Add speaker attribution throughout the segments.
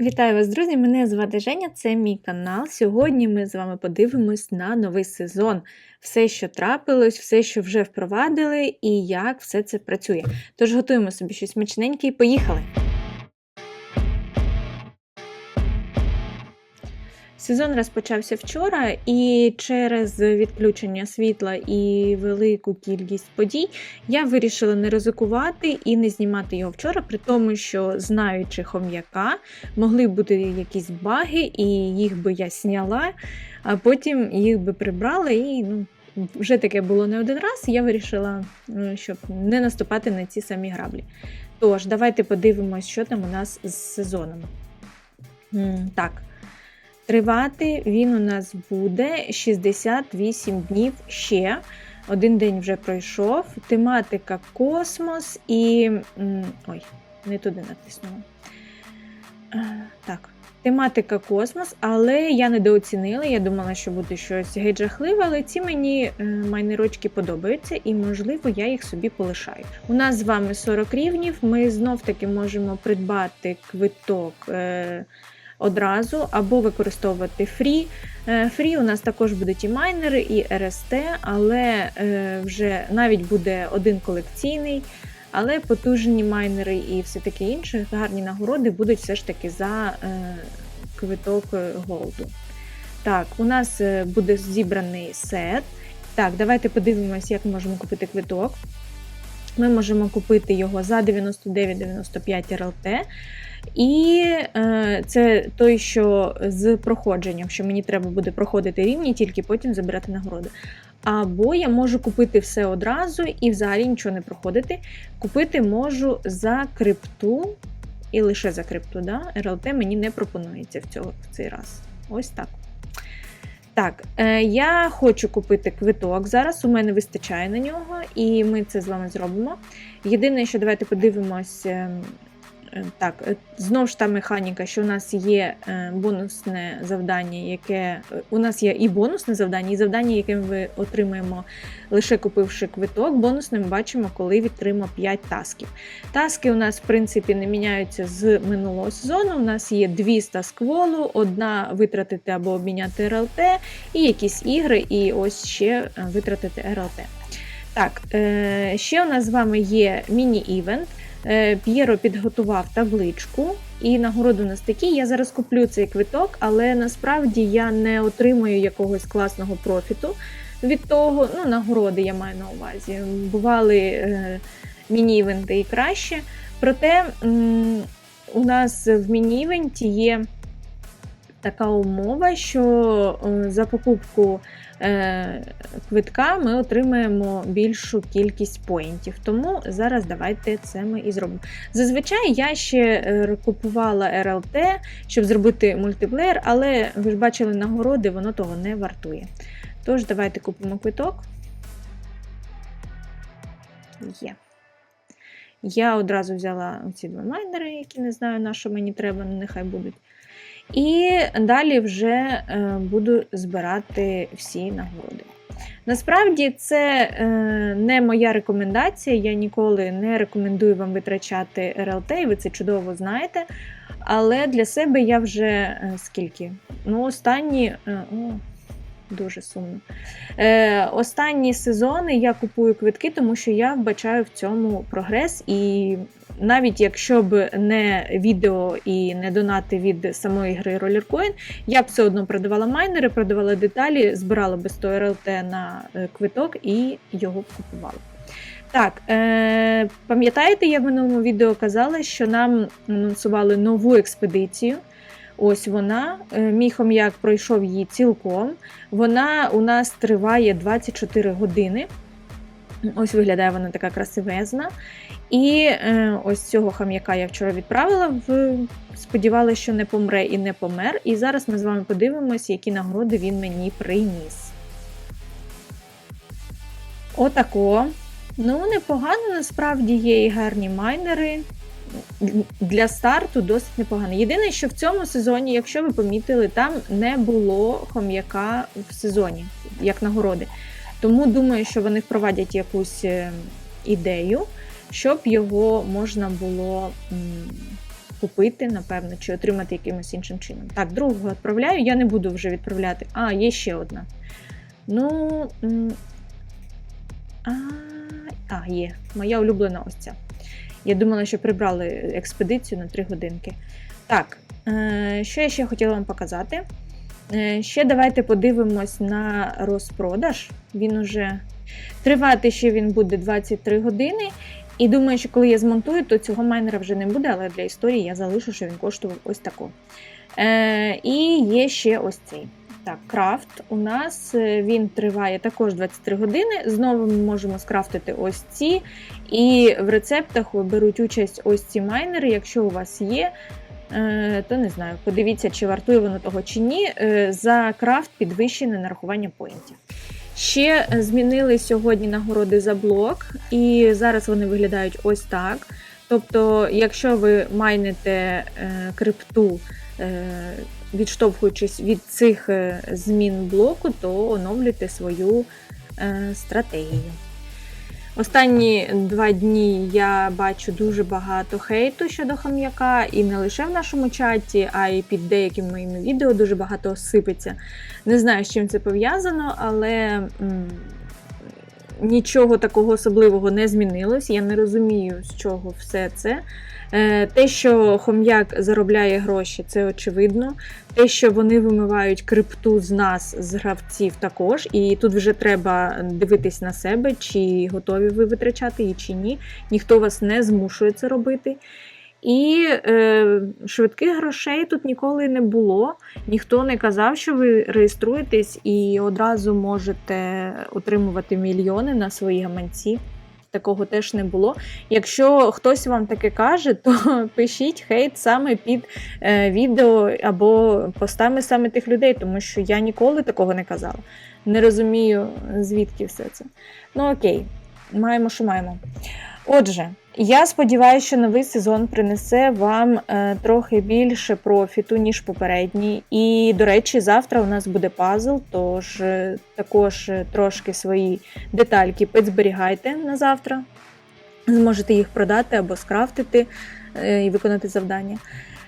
Speaker 1: Вітаю вас, друзі! Мене звати Женя, це мій канал. Сьогодні ми з вами подивимось на новий сезон. Все, що трапилось, все, що вже впровадили, і як все це працює. Тож готуємо собі щось смачненьке і поїхали! Сезон розпочався вчора, і через відключення світла і велику кількість подій я вирішила не ризикувати і не знімати його вчора, при тому, що знаючи хом'яка, могли бути якісь баги, і їх би я сняла, а потім їх би прибрала і ну. Вже таке було не один раз, я вирішила, щоб не наступати на ці самі граблі. Тож, давайте подивимось, що там у нас з сезоном. Так, Тривати він у нас буде 68 днів ще. Один день вже пройшов. Тематика космос і. Ой, не туди натиснула. Так. Тематика космос, але я недооцінила. Я думала, що буде щось геть жахливе, але ці мені е, майнерочки подобаються, і, можливо, я їх собі полишаю. У нас з вами 40 рівнів. Ми знов-таки можемо придбати квиток. Е, одразу, або використовувати фрі. Е, фрі у нас також будуть і майнери, і РСТ, але е, вже навіть буде один колекційний. Але потужні майнери і все таке інше, гарні нагороди будуть все ж таки за е, квиток голду. Так, у нас буде зібраний сет. Так, давайте подивимось, як ми можемо купити квиток. Ми можемо купити його за 99,95 РЛТ. І е, це той, що з проходженням, що мені треба буде проходити рівні, тільки потім забирати нагороди. Або я можу купити все одразу і взагалі нічого не проходити. Купити можу за крипту, і лише за крипту. да? РЛТ мені не пропонується в, цього, в цей раз. Ось так. Так, е, я хочу купити квиток. Зараз у мене вистачає на нього, і ми це з вами зробимо. Єдине, що давайте подивимось, ем, так, е, знову ж та механіка, що у нас є е, бонусне завдання, яке у нас є і бонусне завдання, і завдання, яке ми отримаємо лише купивши квиток. Бонусне ми бачимо, коли відтримав 5 тасків. Таски у нас, в принципі, не міняються з минулого сезону. У нас є дві з таскволу, одна витратити або обміняти РЛТ, і якісь ігри, і ось ще витратити РЛТ. Так, ще у нас з вами є міні-івент. Е, П'єро підготував табличку, і нагороду нас такі. Я зараз куплю цей квиток, але насправді я не отримую якогось класного профіту від того. Ну, нагороди я маю на увазі. Бували е, міні-івенти і краще. Проте м у нас в міні-івенті є така умова, що е, за покупку е, квитка ми отримаємо більшу кількість поінтів. Тому зараз давайте це ми і зробимо. Зазвичай я ще е, купувала РЛТ, щоб зробити мультиплеєр, але ви ж бачили нагороди, воно того не вартує. Тож, давайте купимо квиток. Є. Я одразу взяла ці два майнери, які не знаю, на що мені треба, нехай будуть. І далі вже е, буду збирати всі нагороди. Насправді це е, не моя рекомендація, я ніколи не рекомендую вам витрачати РЛТ, і ви це чудово знаєте. Але для себе я вже е, скільки? Ну, останні. О, Дуже сумно. Е, Останні сезони я купую квитки, тому що я вбачаю в цьому прогрес. І навіть якщо б не відео і не донати від самої гри Rollercoin, я б все одно продавала майнери, продавала деталі, збирала би 100 РЛТ на е, квиток і його б купувала. Так, е, пам'ятаєте, я в минулому відео казала, що нам анонсували нову експедицію. Ось вона, е, мій хом'як пройшов її цілком. Вона у нас триває 24 години. Ось виглядає вона така красивезна. І е, ось цього хам'яка я вчора відправила, в... сподівалася, що не помре і не помер. І зараз ми з вами подивимося, які нагороди він мені приніс. Отако. Ну, непогано, насправді є і гарні майнери для старту досить непогано. Єдине, що в цьому сезоні, якщо ви помітили, там не було хом'яка в сезоні, як нагороди. Тому думаю, що вони впровадять якусь е, ідею, щоб його можна було купити, напевно, чи отримати якимось іншим чином. Так, другого відправляю, я не буду вже відправляти. А, є ще одна. Ну. А, а є. Моя улюблена ось ця. Я думала, що прибрали експедицію на 3 годинки. Так, е, що я ще хотіла вам показати? Е, Ще давайте подивимось на розпродаж. Він уже тривати ще він буде 23 години. І думаю, що коли я змонтую, то цього майнера вже не буде, але для історії я залишу, що він коштував ось тако. Е, і є ще ось цей. Так, крафт у нас е, він триває також 23 години. Знову ми можемо скрафтити ось ці. І в рецептах беруть участь ось ці майнери. Якщо у вас є, е, то не знаю, подивіться, чи вартує воно того чи ні. Е, За крафт підвищене нарахування поінтів. Ще змінили сьогодні нагороди за блок, і зараз вони виглядають ось так. Тобто, якщо ви майните е, крипту, е, відштовхуючись від цих е, змін блоку, то оновлюйте свою стратегію. Останні два дні я бачу дуже багато хейту щодо хам'яка, і не лише в нашому чаті, а й під деякими моїми відео дуже багато сипеться. Не знаю, з чим це пов'язано, але нічого такого особливого не змінилось. Я не розумію, з чого все це. Е, Те, що хом'як заробляє гроші, це очевидно. Те, що вони вимивають крипту з нас, з гравців, також. І тут вже треба дивитись на себе, чи готові ви витрачати її, чи ні. Ніхто вас не змушує це робити. І е, швидких грошей тут ніколи не було. Ніхто не казав, що ви реєструєтесь і одразу можете отримувати мільйони на свої гаманці. Такого теж не було. Якщо хтось вам таке каже, то пишіть хейт саме під е, відео або постами саме тих людей, тому що я ніколи такого не казала. Не розумію, звідки все це. Ну окей, маємо, що маємо. Отже, я сподіваюся, що новий сезон принесе вам е, трохи більше профіту, ніж попередній. І, до речі, завтра у нас буде пазл, тож е, також е, трошки свої детальки підзберігайте на завтра. Зможете їх продати або скрафтити е, і виконати завдання.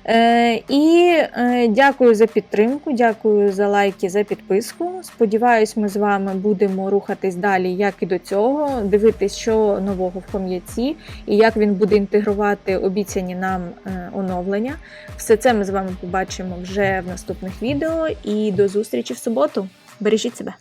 Speaker 1: Е, і е, дякую за підтримку, дякую за лайки, за підписку. Сподіваюсь, ми з вами будемо рухатись далі, як і до цього, дивитись, що нового в хом'яці і як він буде інтегрувати обіцяні нам е, оновлення. Все це ми з вами побачимо вже в наступних відео. І до зустрічі в суботу. Бережіть себе!